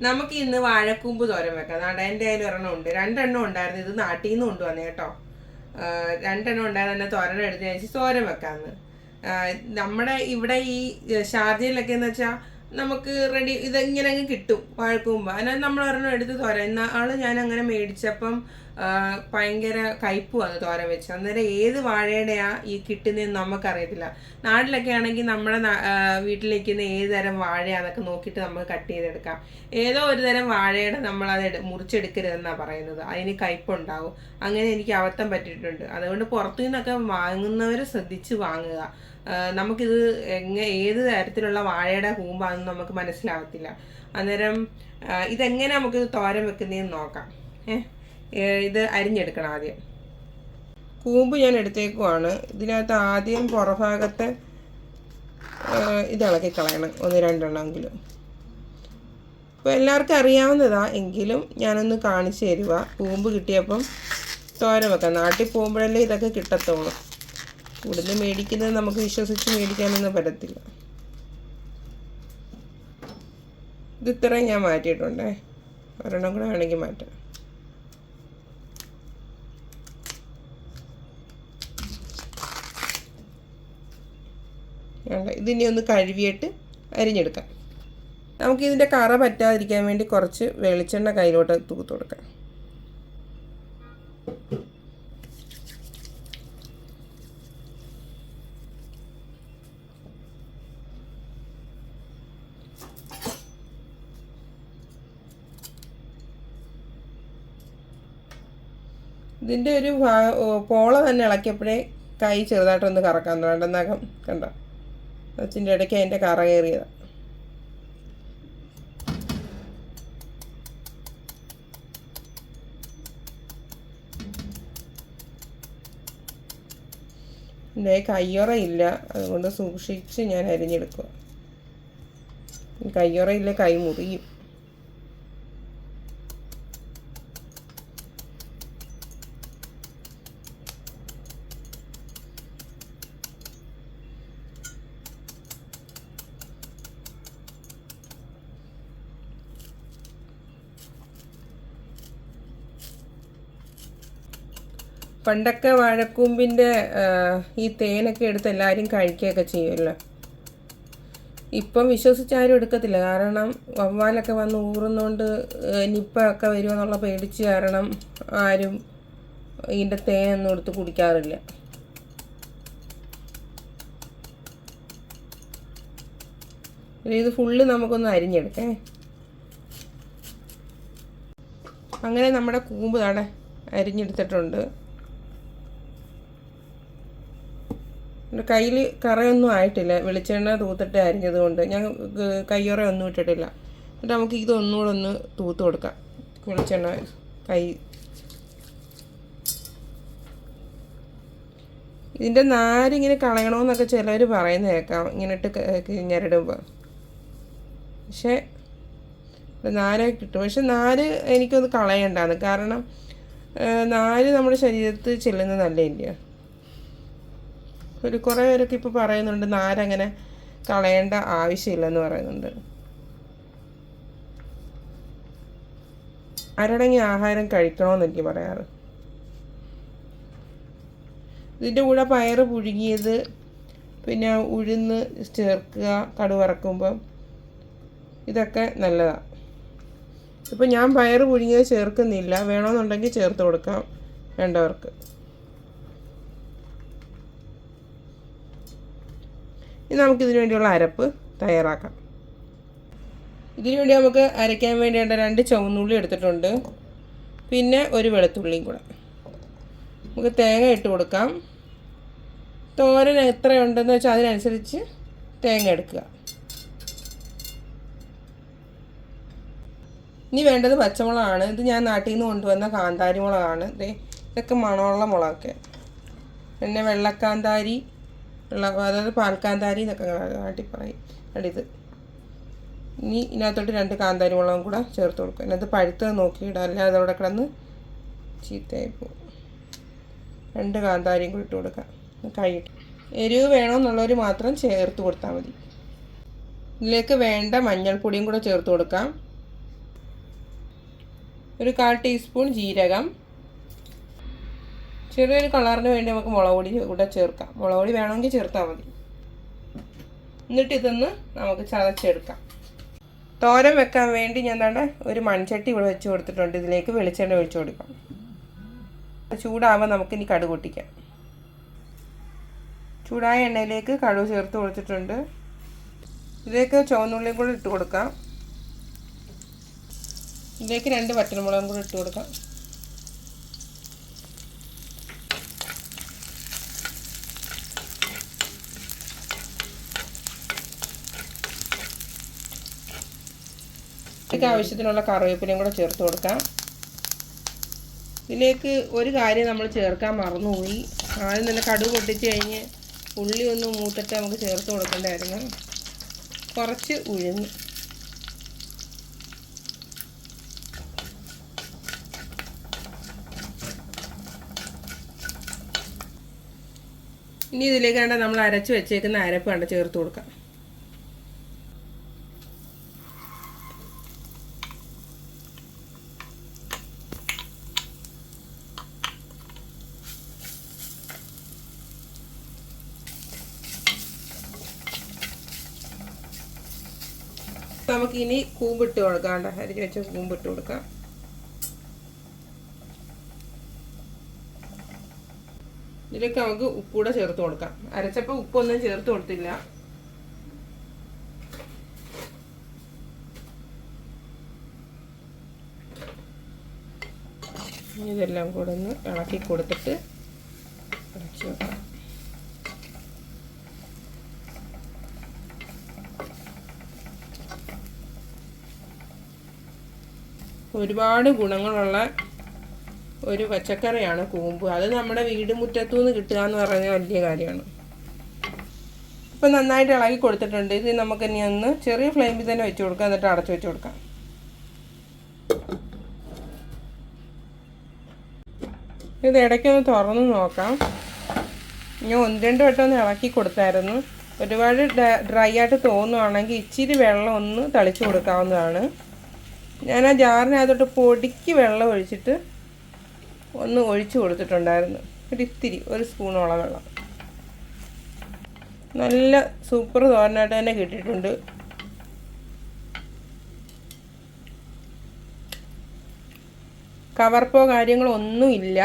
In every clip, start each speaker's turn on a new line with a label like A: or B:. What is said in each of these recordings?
A: നമുക്ക് ഇന്ന് വാഴക്കൂമ്പ് തോരൻ വെക്കാം. നടേന്റെ കയ്യിൽ ഒരെണ്ണം ഉണ്ട്. രണ്ടെണ്ണം ഉണ്ടായിരുന്നു. ഇത് നാട്ടിൽ നിന്ന് കൊണ്ടുവന്നേ കേട്ടോ. രണ്ടെണ്ണം ഉണ്ടായിരുന്നു. തോരൻ എടുത്ത് കഴിച്ച് തോരൻ വെക്കാമെന്ന് നമ്മുടെ ഇവിടെ ഈ ഷാർജയിലൊക്കെ എന്ന് വെച്ചാൽ നമുക്ക് റെഡി ഇതെങ്ങനെ അങ്ങ് കിട്ടും വഴക്കുമ്പോൾ അതിനകത്ത് നമ്മൾ ഒരെണ്ണം എടുത്ത് തോര ഇന്നാൾ ഞാൻ അങ്ങനെ മേടിച്ചപ്പം ഭയങ്കര കയ്പും അത് തോര വെച്ച്. അന്നേരം ഏത് വാഴയുടെയാ ഈ കിട്ടുന്നതെന്ന് നമുക്കറിയത്തില്ല. നാട്ടിലൊക്കെ ആണെങ്കിൽ നമ്മുടെ വീട്ടിലിരിക്കുന്ന ഏത് തരം വാഴയാന്നൊക്കെ നോക്കിയിട്ട് നമുക്ക് കട്ട് ചെയ്തെടുക്കാം. ഏതോ ഒരു തരം വാഴയുടെ നമ്മൾ അത് മുറിച്ചെടുക്കരുതെന്നാണ് പറയുന്നത്. അതിന് കയ്പുണ്ടാവും. അങ്ങനെ എനിക്ക് അബദ്ധം പറ്റിയിട്ടുണ്ട്. അതുകൊണ്ട് പുറത്തു നിന്നൊക്കെ വാങ്ങുന്നവർ ശ്രദ്ധിച്ച് വാങ്ങുക. നമുക്കിത് എങ്ങ ഏത് തരത്തിലുള്ള വാഴയുടെ കൂമ്പാണെന്ന് നമുക്ക് മനസ്സിലാവത്തില്ല. അന്നേരം ഇതെങ്ങനെ നമുക്ക് തോരൻ വെക്കുന്നതെന്ന് നോക്കാം. ഇത് അരിഞ്ഞെടുക്കണം ആദ്യം. കൂമ്പ് ഞാൻ എടുത്തേക്കുവാണ്. ഇതിനകത്ത് ആദ്യം പുറഭാഗത്തെ ഇത് ഇളക്കി കളയണം. ഒന്ന് രണ്ടെണ്ണമെങ്കിലും അപ്പോൾ എല്ലാവർക്കും അറിയാവുന്നതാ എങ്കിലും ഞാനൊന്ന് കാണിച്ചു തരുക കൂമ്പ് കിട്ടിയപ്പം തോരൻ വെക്കാം. നാട്ടിൽ പോകുമ്പോഴല്ലേ ഇതൊക്കെ കിട്ടത്തുള്ളൂ. ഇവിടുന്ന് മേടിക്കുന്നത് നമുക്ക് വിശ്വസിച്ച് മേടിക്കാനൊന്നും പറ്റത്തില്ല. ഇത് ഇത്രയും ഞാൻ മാറ്റിയിട്ടുണ്ടേ. ഒരെണ്ണം കൂടെ വേണമെങ്കിൽ മാറ്റാം. വേണ്ട ഇതിനി ഒന്ന് കഴുകിയിട്ട് അരിഞ്ഞെടുക്കാം. നമുക്കിതിന്റെ കറ പറ്റാതിരിക്കാൻ വേണ്ടി കുറച്ച് വെളിച്ചെണ്ണ കയ്യിലോട്ട് തൂത്ത് കൊടുക്കാം. ഇതിന്റെ ഒരു പോള തന്നെ ഇളക്കിയപ്പോഴേ കൈ ചെറുതായിട്ടൊന്ന് കറക്കാൻ വേണ്ടെന്നകം കണ്ട? അച്ഛന്റെ ഇടയ്ക്ക് അതിന്റെ കറ കയറിയതാണ് എന്റെ കയ്യൊറ ഇല്ല. അതുകൊണ്ട് സൂക്ഷിച്ച് ഞാൻ അരിഞ്ഞെടുക്കുക കയ്യുറയില്ല കൈ മുറിയും. പണ്ടൊക്കെ വാഴക്കൂമ്പിന്റെ ഈ തേനൊക്കെ എടുത്ത് എല്ലാവരും കഴിക്കുകയൊക്കെ ചെയ്യുമല്ലോ. ഇപ്പം വിശ്വസിച്ചാരും എടുക്കത്തില്ല. കാരണം വവ്വാലൊക്കെ വന്ന് ഊറുന്നോണ്ട് നിപ്പ ഒക്കെ വരുമെന്നുള്ള പേടിച്ച് കാരണം ആരും ഇതിന്റെ തേനൊന്നും എടുത്ത് കുടിക്കാറില്ല. ഇത് ഫുള്ള് നമുക്കൊന്ന് അരിഞ്ഞെടുക്കേ. അങ്ങനെ നമ്മുടെ കൂമ്പ് താടെ അരിഞ്ഞെടുത്തിട്ടുണ്ട്. എന്റെ കയ്യിൽ കറയൊന്നും ആയിട്ടില്ല. വെളിച്ചെണ്ണ തൂത്തിട്ട് അരിഞ്ഞത് കൊണ്ട് ഞാൻ കയ്യൊറ ഒന്നും ഇട്ടിട്ടില്ല. എന്നിട്ട് നമുക്ക് ഇതൊന്നുകൂടെ ഒന്ന് തൂത്ത് കൊടുക്കാം. വെളിച്ചെണ്ണ കൈ. ഇതിന്റെ നാരിങ്ങനെ കളയണമെന്നൊക്കെ ചിലർ പറയുന്ന കേൾക്കാം ഇങ്ങനെ ഇട്ട് ഞെരടുമ്പോൾ പക്ഷേ നാര് കിട്ടും. പക്ഷെ നാര് എനിക്കൊന്ന് കളയണ്ടാന്ന്. കാരണം നാര് നമ്മുടെ ശരീരത്തിൽ ചെല്ലുന്നത് നല്ലതില്ല ഒരു കുറേ പേരൊക്കെ ഇപ്പോൾ പറയുന്നുണ്ട് നാരങ്ങനെ കളയേണ്ട ആവശ്യമില്ലെന്ന് പറയുന്നുണ്ട്. അരടങ്ങി ആഹാരം കഴിക്കണമെന്ന് എനിക്ക് പറയാറ്. ഇതിന്റെ കൂടെ പയറ് പുഴുങ്ങിയത് പിന്നെ ഉഴുന്ന് ചേർക്കുക കടുവറക്കുമ്പം ഇതൊക്കെ നല്ലതാണ് ഇപ്പം ഞാൻ പയറ് പുഴുങ്ങിയത് ചേർക്കുന്നില്ല. വേണമെന്നുണ്ടെങ്കിൽ ചേർത്ത് കൊടുക്കാം വേണ്ടവർക്ക്. ഇനി നമുക്കിതിനു വേണ്ടിയുള്ള അരപ്പ് തയ്യാറാക്കാം. ഇതിനു വേണ്ടി നമുക്ക് അരയ്ക്കാൻ വേണ്ടിയുള്ള രണ്ട് ചുവന്നുള്ളി എടുത്തിട്ടുണ്ട്. പിന്നെ ഒരു വെളുത്തുള്ളിയും കൂടെ. നമുക്ക് തേങ്ങ ഇട്ട് കൊടുക്കാം. തോരൻ എത്രയുണ്ടെന്ന് വെച്ചാൽ അതിനനുസരിച്ച് തേങ്ങ എടുക്കുക. ഇനി വേണ്ടത് പച്ചമുളകാണ്. ഇത് ഞാൻ നാട്ടിൽ നിന്ന് കൊണ്ടുവന്ന കാന്താരി മുളകാണ് ഇതൊക്കെ മണമുള്ള മുളകൊക്കെ. പിന്നെ വെള്ളക്കാന്താരി വെള്ള അതായത് പാൽക്കാന്താരി എന്നൊക്കെ നാട്ടിൽ പറയും. ഇത്? ഇനി ഇതിനകത്തോട്ട് രണ്ട് കാന്താരി മുളകും കൂടെ ചേർത്ത് കൊടുക്കും. അതിനകത്ത് പഴുത്തത് നോക്കിയിടാം. അല്ലാതെ അതവിടെ കിടന്ന് ചീത്തയായി പോകും. രണ്ട് കാന്താരിയും കൂടി ഇട്ട് കൊടുക്കാം. കഴിയിട്ട് എരിവ് വേണമെന്നുള്ളവർ മാത്രം ചേർത്ത് കൊടുത്താൽ മതി. ഇതിലേക്ക് വേണ്ട മഞ്ഞൾപ്പൊടിയും കൂടെ ചേർത്ത് കൊടുക്കാം. ഒരു കാൽ ടീസ്പൂൺ ജീരകം. ചെറിയൊരു കളറിന് വേണ്ടി നമുക്ക് മുളക് പൊടി കൂടെ ചേർക്കാം. മുളക് പൊടി വേണമെങ്കിൽ ചേർത്താൽ മതി. എന്നിട്ട് ഇതൊന്ന് നമുക്ക് ചതച്ചെടുക്കാം. തോരൻ വെക്കാൻ വേണ്ടി ഞാൻ തന്നെ ഒരു മൺചട്ടി ഇവിടെ വെച്ച് കൊടുത്തിട്ടുണ്ട്. ഇതിലേക്ക് വെളിച്ചെണ്ണ ഒഴിച്ചു കൊടുക്കാം. ചൂടാകുമ്പോൾ നമുക്കിനി കടുക് പൊട്ടിക്കാം. ചൂടായ എണ്ണയിലേക്ക് കടുക് ചേർത്ത് കൊടുത്തിട്ടുണ്ട്. ഇതിലേക്ക് ചുവന്നുള്ളിയും കൂടെ ഇട്ട് കൊടുക്കാം. ഇതിലേക്ക് രണ്ട് വറ്റൽമുളകും കൂടെ ഇട്ട് കൊടുക്കാം. ഇതിലേക്ക് ആവശ്യത്തിനുള്ള കറിവേപ്പിലയും കൂടെ ചേർത്ത് കൊടുക്കാം. ഇതിലേക്ക് ഒരു കാര്യം നമ്മൾ ചേർക്കാൻ മറന്നുപോയി. ആദ്യം തന്നെ കടുക് പൊട്ടിച്ച് കഴിഞ്ഞ് ഉള്ളി ഒന്ന് മൂത്തിട്ട് നമുക്ക് ചേർത്ത് കൊടുക്കേണ്ടായിരുന്നു കുറച്ച് ഉഴുന്ന്. ഇനി ഇതിലേക്ക് വേണ്ട നമ്മൾ അരച്ച് വെച്ചേക്കുന്ന അരപ്പ് വേണ്ട ചേർത്ത് കൊടുക്കാം. നമുക്ക് ഇനി കൂമ്പിട്ട് കൊടുക്കാം. അരിഞ്ഞു വെച്ച കൂമ്പിട്ട് കൊടുക്കാം. ഇതിലേക്ക് നമുക്ക് ഉപ്പൂടെ ചേർത്ത് കൊടുക്കാം. അരച്ചപ്പോൾ ഉപ്പൊന്നും ചേർത്ത് കൊടുത്തില്ല. ഇതെല്ലാം കൂടെ ഒന്ന് ഇളക്കി കൊടുത്തിട്ട് ഇളക്കി വെക്കാം. ഒരുപാട് ഗുണങ്ങളുള്ള ഒരു പച്ചക്കറിയാണ് കൂമ്പ്. അത് നമ്മുടെ വീട് മുറ്റത്തു നിന്ന് കിട്ടുക എന്ന് പറഞ്ഞാൽ വലിയ കാര്യമാണ്. ഇപ്പം നന്നായിട്ട് ഇളകി കൊടുത്തിട്ടുണ്ട്. ഇത് നമുക്ക് ഇനി ഒന്ന് ചെറിയ ഫ്ലെയിമിൽ തന്നെ വെച്ച് കൊടുക്കാം. എന്നിട്ട് അടച്ചു വെച്ച് കൊടുക്കാം. ഇത് ഇടയ്ക്കൊന്ന് തുറന്ന് നോക്കാം. ഞാൻ ഒന്ന് രണ്ട് വട്ടം ഒന്ന് ഇളക്കി കൊടുത്തായിരുന്നു. ഒരുപാട് ഡ്രൈ ആയിട്ട് തോന്നുവാണെങ്കിൽ ഇച്ചിരി വെള്ളം ഒന്ന് തളിച്ചു കൊടുക്കാവുന്നതാണ്. ഞാൻ ആ ജാറിനകത്തോട്ട് പൊടിക്ക് വെള്ളം ഒഴിച്ചിട്ട് ഒന്ന് ഒഴിച്ചു കൊടുത്തിട്ടുണ്ടായിരുന്നു. ഒരു ഇത്തിരി ഒരു സ്പൂണോളം വെള്ളം. നല്ല സൂപ്പർ തോരനായിട്ട് തന്നെ കിട്ടിയിട്ടുണ്ട്. കവർപ്പോ കാര്യങ്ങളോ ഒന്നുമില്ല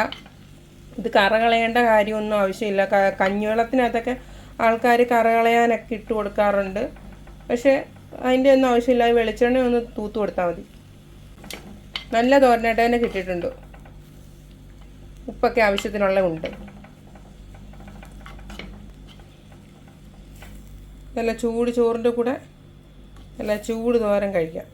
A: ഇത് കറ കളയേണ്ട കാര്യമൊന്നും ആവശ്യമില്ല. കഞ്ഞിവെള്ളത്തിനകത്തൊക്കെ ആൾക്കാർ കറ കളയാനൊക്കെ ഇട്ട് കൊടുക്കാറുണ്ട്. പക്ഷേ അതിന്റെ ഒന്നും ആവശ്യമില്ല. വെളിച്ചെണ്ണ ഒന്ന് തൂത്ത് കൊടുത്താൽ മതി. നല്ല തോരനായിട്ട് തന്നെ കിട്ടിയിട്ടുണ്ട്. ഉപ്പൊക്കെ ആവശ്യത്തിനുള്ള ഉണ്ട്. നല്ല ചൂട് ചോറിന്റെ കൂടെ നല്ല ചൂട് തോരൻ കഴിക്കാം.